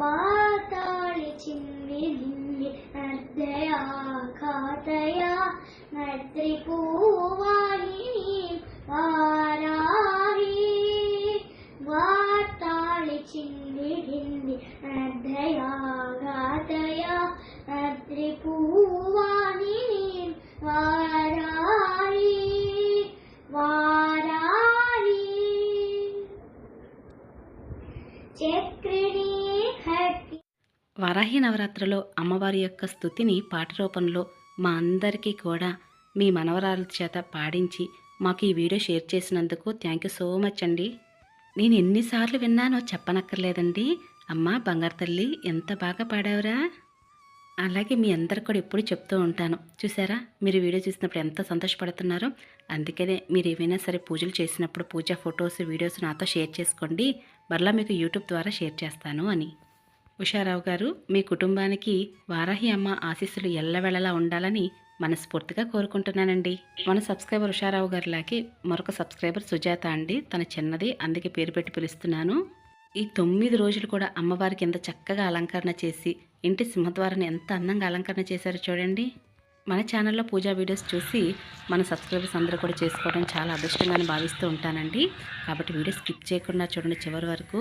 वाताळि चिन्विधिन्ये हिन्दे अद्य खातया त्रिपुवाणी आराहि वातालि चिन्नि हिन्दे వరాహి నవరాత్రిలో అమ్మవారి యొక్క స్థుతిని పాట రూపంలో మా అందరికీ కూడా మీ మనవరాల చేత పాడించి మాకు ఈ వీడియో షేర్ చేసినందుకు థ్యాంక్ యూ సో మచ్ అండి. నేను ఎన్నిసార్లు విన్నానో చెప్పనక్కర్లేదండి. అమ్మ బంగారు తల్లి ఎంత బాగా పాడావురా? అలాగే మీ అందరికి కూడా ఎప్పుడు చెప్తూ ఉంటాను. చూసారా? మీరు వీడియో చూసినప్పుడు ఎంత సంతోషపడుతున్నారో. అందుకనే మీరు ఏమైనా సరే పూజలు చేసినప్పుడు పూజ ఫొటోస్ వీడియోస్ నాతో షేర్ చేసుకోండి. మరలా మీకు యూట్యూబ్ ద్వారా షేర్ చేస్తాను అని. ఉషారావు గారు మీ కుటుంబానికి వారాహి అమ్మ ఆశీస్సులు ఎల్లవెళ్ళలా ఉండాలని మనస్ఫూర్తిగా కోరుకుంటున్నానండి. మన సబ్స్క్రైబర్ ఉషారావు గారిలాగే మరొక సబ్స్క్రైబర్ సుజాత అండి. తన చిన్నది అందుకే పేరు పెట్టి పిలుస్తున్నాను. ఈ తొమ్మిది రోజులు కూడా అమ్మవారికి ఎంత చక్కగా అలంకరణ చేసి ఇంటి సింహద్వారాన్ని ఎంత అందంగా అలంకరణ చేశారో చూడండి. మన ఛానల్లో పూజా వీడియోస్ చూసి మన సబ్స్క్రైబర్స్ అందరూ కూడా చేసుకోవడం చాలా అదృష్టంగానే భావిస్తూ ఉంటానండి. కాబట్టి వీడియో స్కిప్ చేయకుండా చూడండి. చివరి వరకు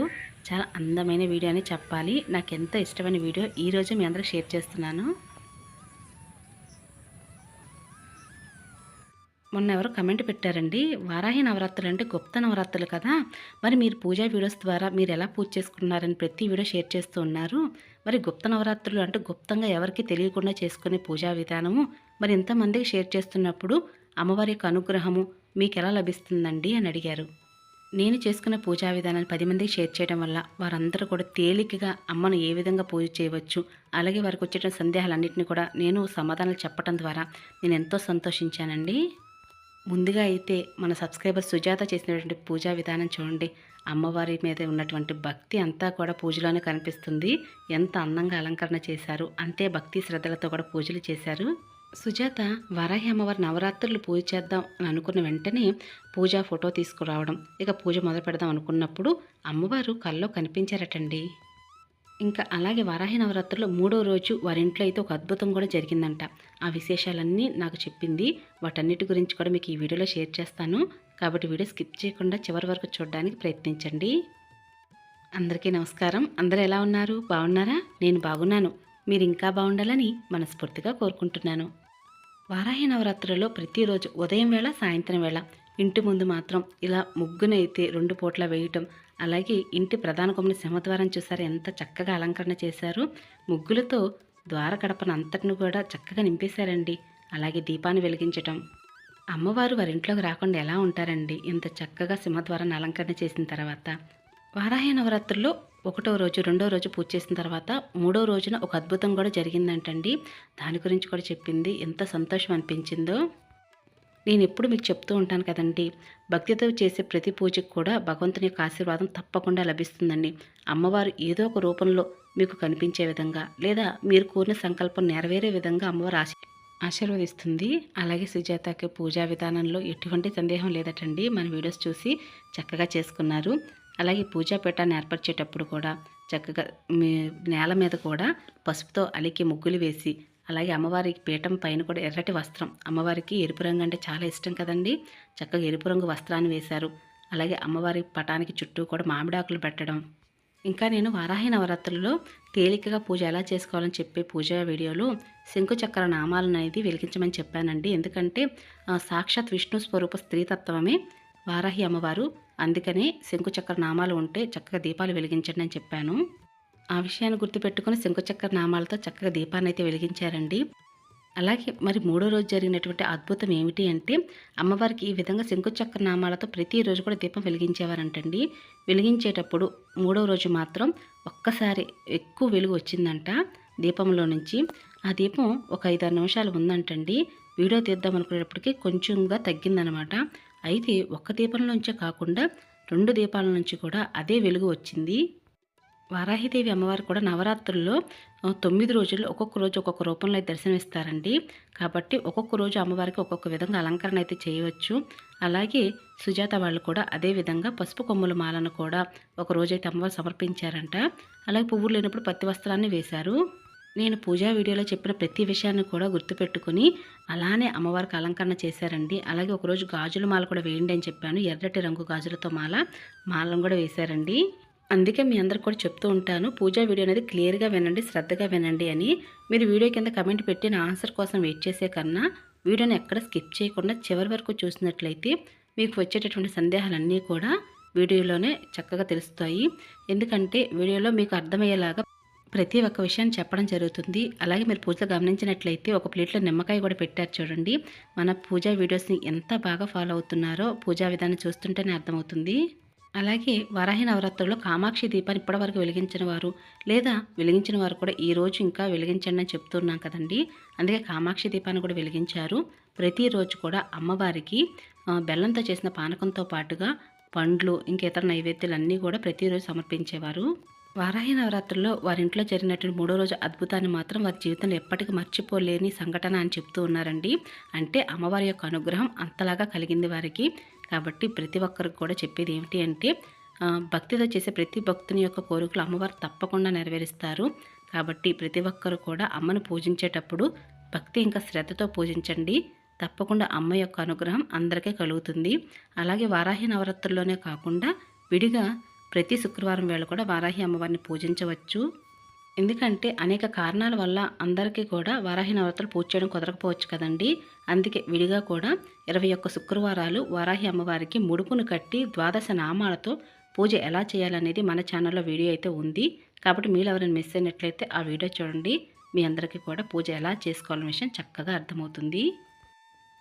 చాలా అందమైన వీడియో అని చెప్పాలి. నాకు ఎంతో ఇష్టమైన వీడియో ఈరోజు మీ అందరూ షేర్ చేస్తున్నాను. మొన్న ఎవరు కమెంట్ పెట్టారండి. వారాహి నవరాత్రులు అంటే గుప్త నవరాత్రులు కదా. మరి మీరు పూజా వీడియోస్ ద్వారా మీరు ఎలా పూజ చేసుకున్నారని ప్రతి వీడియో షేర్ చేస్తూ ఉన్నారు. మరి గుప్త నవరాత్రులు అంటే గుప్తంగా ఎవరికి తెలియకుండా చేసుకునే పూజా విధానము మరి ఇంతమందికి షేర్ చేస్తున్నప్పుడు అమ్మవారి యొక్క అనుగ్రహము మీకు ఎలా లభిస్తుందండి అని అడిగారు. నేను చేసుకున్న పూజా విధానాన్ని పది మందికి షేర్ చేయడం వల్ల వారందరూ కూడా తేలికగా అమ్మను ఏ విధంగా పూజ చేయవచ్చు అలాగే వారికి వచ్చేట సందేహాలన్నింటినీ కూడా నేను సమాధానాలు చెప్పడం ద్వారా నేను ఎంతో సంతోషించానండి. ముందుగా అయితే మన సబ్స్క్రైబర్ సుజాత చేసినటువంటి పూజా విధానం చూడండి. అమ్మవారి మీద ఉన్నటువంటి భక్తి అంతా కూడా పూజలోనే కనిపిస్తుంది. ఎంత అందంగా అలంకరణ చేశారు. అంతే భక్తి శ్రద్ధలతో కూడా పూజలు చేశారు. సుజాత వరాహి అమ్మవారి నవరాత్రులు పూజ చేద్దాం అని అనుకున్న వెంటనే పూజా ఫోటో తీసుకురావడం. ఇక పూజ మొదలు పెడదాం అనుకున్నప్పుడు అమ్మవారు కల్లో కనిపించారటండి. ఇంకా అలాగే వారాహి నవరాత్రుల్లో మూడో రోజు వారింట్లో అయితే ఒక అద్భుతం కూడా జరిగిందంట. ఆ విశేషాలన్నీ నాకు చెప్పింది. వాటన్నిటి గురించి కూడా మీకు ఈ వీడియోలో షేర్ చేస్తాను. కాబట్టి వీడియో స్కిప్ చేయకుండా చివరి వరకు చూడడానికి ప్రయత్నించండి. అందరికీ నమస్కారం. అందరూ ఎలా ఉన్నారు? బాగున్నారా? నేను బాగున్నాను. మీరు ఇంకా బాగుండాలని మనస్ఫూర్తిగా కోరుకుంటున్నాను. వారాహి నవరాత్రులలో ప్రతిరోజు ఉదయం వేళ సాయంత్రం వేళ ఇంటి ముందు మాత్రం ఇలా ముగ్గునైతే రెండు పూట్ల వేయటం అలాగే ఇంటి ప్రధాన కొమ్మని సింహద్వారం చూసారు ఎంత చక్కగా అలంకరణ చేశారు. ముగ్గులతో ద్వార గడపను అంతటిని కూడా చక్కగా నింపేశారండి. అలాగే దీపాన్ని వెలిగించటం అమ్మవారు వారింట్లోకి రాకుండా ఎలా ఉంటారండి? ఇంత చక్కగా సింహద్వారాన్ని అలంకరణ చేసిన తర్వాత వారాహి నవరాత్రుల్లో ఒకటో రోజు రెండో రోజు పూజ చేసిన తర్వాత మూడో రోజున ఒక అద్భుతం కూడా జరిగిందంటండి. దాని గురించి కూడా చెప్పింది. ఎంత సంతోషం అనిపించిందో. నేను ఎప్పుడు మీకు చెప్తూ ఉంటాను కదండి. భక్తితో చేసే ప్రతి పూజకు కూడా భగవంతుని యొక్క ఆశీర్వాదం తప్పకుండా లభిస్తుందండి. అమ్మవారు ఏదో ఒక రూపంలో మీకు కనిపించే విధంగా లేదా మీరు కోరిన సంకల్పం నెరవేరే విధంగా అమ్మవారు ఆశీ ఆశీర్వదిస్తుంది. అలాగే సుజాతకి పూజా విధానంలో ఎటువంటి సందేహం లేదటండి. మన వీడియోస్ చూసి చక్కగా చేసుకున్నారు. అలాగే పూజా పీఠాన్ని ఏర్పరిచేటప్పుడు కూడా చక్కగా నేల మీద కూడా పసుపుతో అలికి ముగ్గులు వేసి అలాగే అమ్మవారి పీఠం పైన కూడా ఎర్రటి వస్త్రం. అమ్మవారికి ఎరుపు రంగు అంటే చాలా ఇష్టం కదండి. చక్కగా ఎరుపు రంగు వస్త్రాన్ని వేశారు. అలాగే అమ్మవారి పటానికి చుట్టూ కూడా మామిడాకులు పెట్టడం ఇంకా నేను వారాహి నవరాత్రులలో తేలికగా పూజ ఎలా చేసుకోవాలని చెప్పే పూజ వీడియోలో శంకుచక్ర నామాలను అనేది వెలిగించమని చెప్పానండి. ఎందుకంటే ఆ, సాక్షాత్ విష్ణు స్వరూప స్త్రీతత్వమే వారాహి అమ్మవారు. అందుకనే శంకుచక్ర నామాలు ఉంటే చక్కగా దీపాలు వెలిగించండి అని చెప్పాను. ఆ విషయాన్ని గుర్తుపెట్టుకుని శంకుచక్ర నామాలతో చక్కగా దీపాన్ని అయితే వెలిగించారండి. అలాగే మరి మూడో రోజు జరిగినటువంటి అద్భుతం ఏమిటి అంటే అమ్మవారికి ఈ విధంగా శంకుచక్ర నామాలతో ప్రతిరోజు కూడా దీపం వెలిగించేవారంటండి. వెలిగించేటప్పుడు మూడో రోజు మాత్రం ఒక్కసారి ఎక్కువ వెలుగు వచ్చిందంట దీపంలో నుంచి. ఆ దీపం ఒక ఐదారు నిమిషాలు ఉందంటండి. వీడియో తీద్దాం అనుకునేటప్పటికి కొంచెంగా తగ్గిందనమాట. అయితే ఒక్క దీపంలోంచే కాకుండా రెండు దీపాల నుంచి కూడా అదే వెలుగు వచ్చింది. వారాహిదేవి అమ్మవారు కూడా నవరాత్రుల్లో తొమ్మిది రోజులు ఒక్కొక్క రోజు ఒక్కొక్క రూపంలో అయితే దర్శనమిస్తారండి. కాబట్టి ఒక్కొక్క రోజు అమ్మవారికి ఒక్కొక్క విధంగా అలంకరణ అయితే చేయవచ్చు. అలాగే సుజాత వాళ్ళు కూడా అదే విధంగా పసుపు కొమ్ముల మాలను కూడా ఒక రోజైతే అమ్మవారు సమర్పించారంట. అలాగే పువ్వులు లేనప్పుడు పత్తి వస్త్రాన్ని వేశారు. నేను పూజా వీడియోలో చెప్పిన ప్రతి విషయాన్ని కూడా గుర్తుపెట్టుకుని అలానే అమ్మవారికి అలంకరణ చేశారండి. అలాగే ఒకరోజు గాజుల మాల కూడా వేయండి అని చెప్పాను. ఎర్రటి రంగు గాజులతో మాల మాలను కూడా వేశారండి. అందుకే మీ అందరికి కూడా చెప్తూ ఉంటాను పూజా వీడియో అనేది క్లియర్గా వినండి శ్రద్ధగా వినండి అని. మీరు వీడియో కింద కమెంట్ పెట్టి నా ఆన్సర్ కోసం వెయిట్ చేసే కన్నా వీడియోని ఎక్కడ స్కిప్ చేయకుండా చివరి వరకు చూసినట్లయితే మీకు వచ్చేటటువంటి సందేహాలన్నీ కూడా వీడియోలోనే చక్కగా తెలుస్తాయి. ఎందుకంటే వీడియోలో మీకు అర్థమయ్యేలాగా ప్రతి ఒక్క విషయాన్ని చెప్పడం జరుగుతుంది. అలాగే మీరు పూజలో గమనించినట్లయితే ఒక ప్లేట్లో నిమ్మకాయ కూడా పెట్టారు చూడండి. మన పూజా వీడియోస్ని ఎంత బాగా ఫాలో అవుతున్నారో పూజా విధానం చూస్తుంటేనే అర్థమవుతుంది. అలాగే వరాహి నవరాత్రుల్లో కామాక్షి దీపాన్ని ఇప్పటివరకు వెలిగించిన వారు లేదా వెలిగించిన వారు కూడా ఈ రోజు ఇంకా వెలిగించండి అని చెప్తున్నాం కదండి. అందుకే కామాక్షి దీపాన్ని కూడా వెలిగించారు. ప్రతిరోజు కూడా అమ్మవారికి బెల్లంతో చేసిన పానకంతో పాటుగా పండ్లు ఇంకా ఇతర నైవేద్యాలు అన్నీ కూడా ప్రతిరోజు సమర్పించేవారు. వారాహి నవరాత్రుల్లో వారింట్లో జరిగినటువంటి మూడో రోజు అద్భుతాన్ని మాత్రం వారి జీవితంలో ఎప్పటికీ మర్చిపోలేని సంఘటన అని చెప్తూ ఉన్నారండి. అంటే అమ్మవారి యొక్క అనుగ్రహం అంతలాగా కలిగింది వారికి. కాబట్టి ప్రతి ఒక్కరికి కూడా చెప్పేది ఏమిటి అంటే భక్తితో చేసే ప్రతి భక్తుని యొక్క కోరికలు అమ్మవారు తప్పకుండా నెరవేరుస్తారు. కాబట్టి ప్రతి ఒక్కరు కూడా అమ్మను పూజించేటప్పుడు భక్తి ఇంకా శ్రద్ధతో పూజించండి. తప్పకుండా అమ్మ యొక్క అనుగ్రహం అందరికీ కలుగుతుంది. అలాగే వారాహి నవరాత్రుల్లోనే కాకుండా విడిగా ప్రతి శుక్రవారం వేళ కూడా వారాహి అమ్మవారిని పూజించవచ్చు. ఎందుకంటే అనేక కారణాల వల్ల అందరికీ కూడా వారాహి నవరాత్రులు పూజ చేయడం కుదరకపోవచ్చు కదండి. అందుకే విడిగా కూడా ఇరవై ఒక్క శుక్రవారాలు వారాహి అమ్మవారికి ముడుపును కట్టి ద్వాదశ నామాలతో పూజ ఎలా చేయాలనేది మన ఛానల్లో వీడియో అయితే ఉంది. కాబట్టి మీరు ఎవరైనా మిస్ అయినట్లయితే ఆ వీడియో చూడండి. మీ అందరికీ కూడా పూజ ఎలా చేసుకోవాలనే విషయం చక్కగా అర్థమవుతుంది.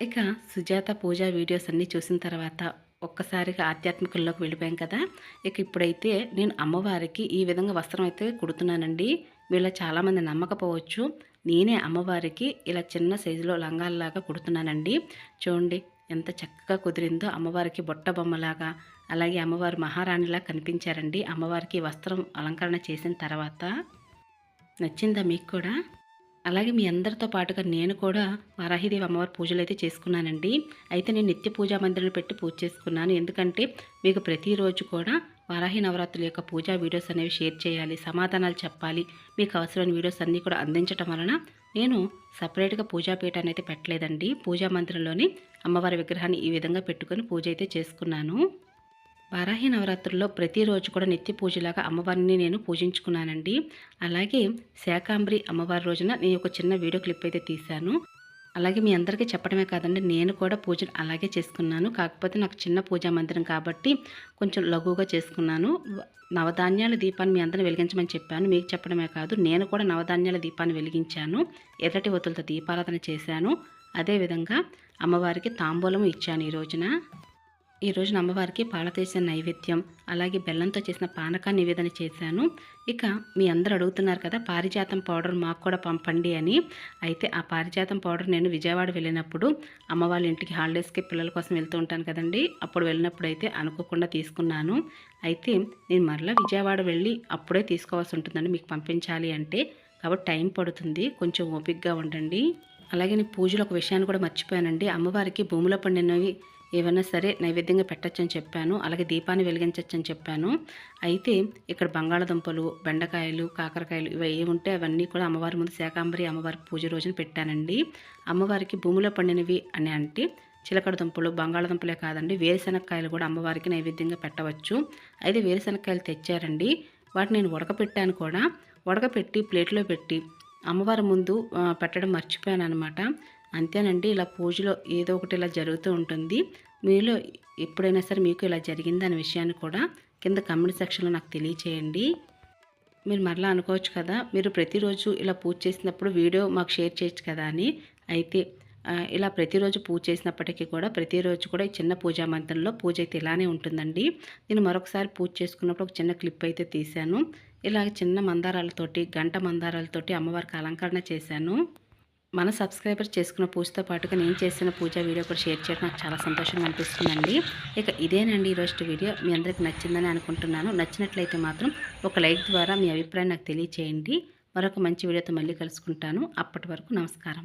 ఇక సుజాత పూజ వీడియోస్ అన్నీ చూసిన తర్వాత ఒక్కసారిగా ఆధ్యాత్మికంలోకి వెళ్ళిపోయాం కదా. ఇక ఇప్పుడైతే నేను అమ్మవారికి ఈ విధంగా వస్త్రం అయితే కుడుతున్నానండి. వీళ్ళ చాలామంది నమ్మకపోవచ్చు. నేనే అమ్మవారికి ఇలా చిన్న సైజులో లంగాల్లాగా కుడుతున్నానండి. చూడండి ఎంత చక్కగా కుదిరిందో అమ్మవారికి బొట్ట బొమ్మలాగా అలాగే అమ్మవారు మహారాణిలా కనిపించారండి. అమ్మవారికి వస్త్రం అలంకరణ చేసిన తర్వాత. నచ్చిందా మీకు కూడా? అలాగే మీ అందరితో పాటుగా నేను కూడా వారాహిదేవి అమ్మవారి పూజలు అయితే చేసుకున్నానండి. అయితే నేను నిత్య పూజా మందిరంలో పెట్టి పూజ చేసుకున్నాను. ఎందుకంటే మీకు ప్రతిరోజు కూడా వారాహి నవరాత్రుల యొక్క పూజా వీడియోస్ అనేవి షేర్ చేయాలి సమాధానాలు చెప్పాలి. మీకు అవసరమైన వీడియోస్ అన్నీ కూడా అందించడం వలన నేను సపరేట్గా పూజాపీఠాన్ని అయితే పెట్టలేదండి. పూజా మందిరంలోని అమ్మవారి విగ్రహాన్ని ఈ విధంగా పెట్టుకొని పూజ అయితే చేసుకున్నాను. వారాహి నవరాత్రుల్లో ప్రతిరోజు కూడా నిత్య పూజలాగా అమ్మవారిని నేను పూజించుకున్నానండి. అలాగే శాకాంబరి అమ్మవారి రోజున నేను ఒక చిన్న వీడియో క్లిప్ అయితే తీశాను. అలాగే మీ అందరికీ చెప్పడమే కాదండి నేను కూడా పూజను అలాగే చేసుకున్నాను. కాకపోతే నాకు చిన్న పూజా మందిరం కాబట్టి కొంచెం లఘువుగా చేసుకున్నాను. నవధాన్యాల దీపాన్ని మీ అందరిని వెలిగించమని చెప్పాను. మీకు చెప్పడమే కాదు నేను కూడా నవధాన్యాల దీపాన్ని వెలిగించాను. ఎర్రటి ఒత్తులతో దీపారాధన చేశాను. అదేవిధంగా అమ్మవారికి తాంబూలం ఇచ్చాను ఈ రోజున. ఈ రోజున అమ్మవారికి పాలతీసిన నైవేద్యం అలాగే బెల్లంతో చేసిన పానక నివేదన చేశాను. ఇక మీ అందరూ అడుగుతున్నారు కదా పారిజాతం పౌడర్ మాకు కూడా పంపండి అని. అయితే ఆ పారిజాతం పౌడర్ నేను విజయవాడ వెళ్ళినప్పుడు అమ్మ వాళ్ళ ఇంటికి హాలిడేస్కి పిల్లల కోసం వెళ్తూ ఉంటాను కదండి. అప్పుడు వెళ్ళినప్పుడు అయితే అనుకోకుండా తీసుకున్నాను. అయితే నేను మరలా విజయవాడ వెళ్ళి అప్పుడే తీసుకోవాల్సి ఉంటుందండి మీకు పంపించాలి అంటే కాబట్టి టైం పడుతుంది. కొంచెం ఓపిక్గా ఉండండి. అలాగే నేను పూజలో ఒక విషయాన్ని కూడా మర్చిపోయానండి. అమ్మవారికి భూమిలో పండినవి ఏవైనా సరే నైవేద్యంగా పెట్టచ్చు అని చెప్పాను అలాగే దీపాన్ని వెలిగించవచ్చు అని చెప్పాను. అయితే ఇక్కడ బంగాళదుంపలు బెండకాయలు కాకరకాయలు ఇవి ఏముంటే అవన్నీ కూడా అమ్మవారి ముందు శాకాంబరి అమ్మవారి పూజ రోజున పెట్టానండి. అమ్మవారికి భూమిలో పండినవి అని అంటే చిలకడ దుంపలు బంగాళదుంపలే కాదండి వేరుశనక్కాయలు కూడా అమ్మవారికి నైవేద్యంగా పెట్టవచ్చు. అయితే వేరుశనక్కాయలు తెచ్చారండి. వాటిని నేను ఉడకపెట్టాను కూడా. ఉడకపెట్టి ప్లేట్లో పెట్టి అమ్మవారి ముందు పెట్టడం మర్చిపోయాను అనమాట అంతేనండి ఇలా పూజలో ఏదో ఒకటి ఇలా జరుగుతూ ఉంటుంది. మీలో ఎప్పుడైనా సరే మీకు ఇలా జరిగిందనే విషయాన్ని కూడా కింద కమెంట్ సెక్షన్లో నాకు తెలియచేయండి. మీరు మరలా అనుకోవచ్చు కదా మీరు ప్రతిరోజు ఇలా పూజ చేసినప్పుడు వీడియో మాకు షేర్ చేయొచ్చు కదా అని. అయితే ఇలా ప్రతిరోజు పూజ చేసినప్పటికీ కూడా ప్రతిరోజు కూడా ఈ చిన్న పూజా మంత్రంలో పూజ అయితే ఇలానే ఉంటుందండి. నేను మరొకసారి పూజ చేసుకున్నప్పుడు ఒక చిన్న క్లిప్ అయితే తీశాను. ఇలా చిన్న మందారాలతోటి గంట మందారాలతోటి అమ్మవారికి అలంకరణ చేశాను. మన సబ్స్క్రైబర్ చేసుకున్న పూజతో పాటుగా నేను చేసిన పూజ వీడియో కూడా షేర్ చేయడం నాకు చాలా సంతోషంగా అనిపిస్తుందండి. ఇక ఇదేనండి ఈరోజు వీడియో. మీ అందరికి నచ్చిందని అనుకుంటున్నాను. నచ్చినట్లయితే మాత్రం ఒక లైక్ ద్వారా మీ అభిప్రాయం నాకు తెలియచేయండి. మరొక మంచి వీడియోతో మళ్ళీ కలుసుకుంటాను. అప్పటి వరకు నమస్కారం.